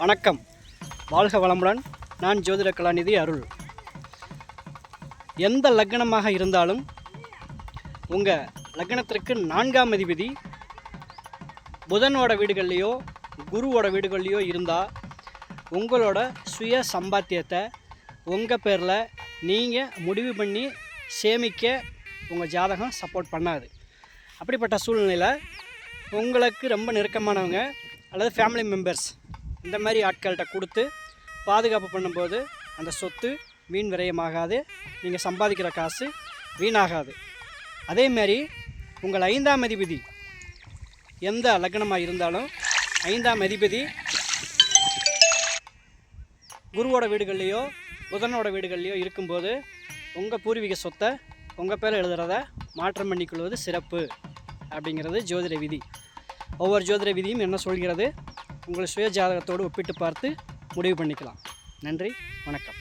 வணக்கம். வாழ்க வளமுடன். நான் ஜோதிட கலாநிதி அருள். எந்த லக்னமாக இருந்தாலும் உங்கள் லக்னத்திற்கு நான்காம் அதிபதி புதனோட வீடுகள்லையோ குருவோட வீடுகள்லையோ இருந்தால் உங்களோட சுய சம்பாத்தியத்தை உங்கள் பேரில் நீங்கள் முடிவு பண்ணி சேமிக்க உங்கள் ஜாதகம் சப்போர்ட் பண்ணாது. அப்படிப்பட்ட சூழ்நிலையில் உங்களுக்கு ரொம்ப நெருக்கமானவங்க அல்லது ஃபேமிலி மெம்பர்ஸ் இந்த மாதிரி ஆட்கள்கிட்ட கொடுத்து பாதுகாப்பு பண்ணும்போது அந்த சொத்து வீண் விரயமாகாது நீங்கள் சம்பாதிக்கிற காசு வீணாகாது. அதேமாரி உங்கள் ஐந்தாம் அதிபதி எந்த லக்னமாக இருந்தாலும் ஐந்தாம் அதிபதி குருவோட வீடுகள்லையோ புதனோட வீடுகள்லையோ இருக்கும்போது உங்கள் பூர்வீக சொத்தை உங்கள் பேர் எழுதுறத மாற்றம் பண்ணிக்கொள்வது சிறப்பு அப்படிங்கிறது ஜோதிட விதி. ஒவ்வொரு ஜோதிட விதியும் என்ன சொல்கிறது? உங்கள் சுய ஜாதகத்தோடு ஒப்பிட்டு பார்த்து முடிவு பண்ணிக்கலாம். நன்றி வணக்கம்.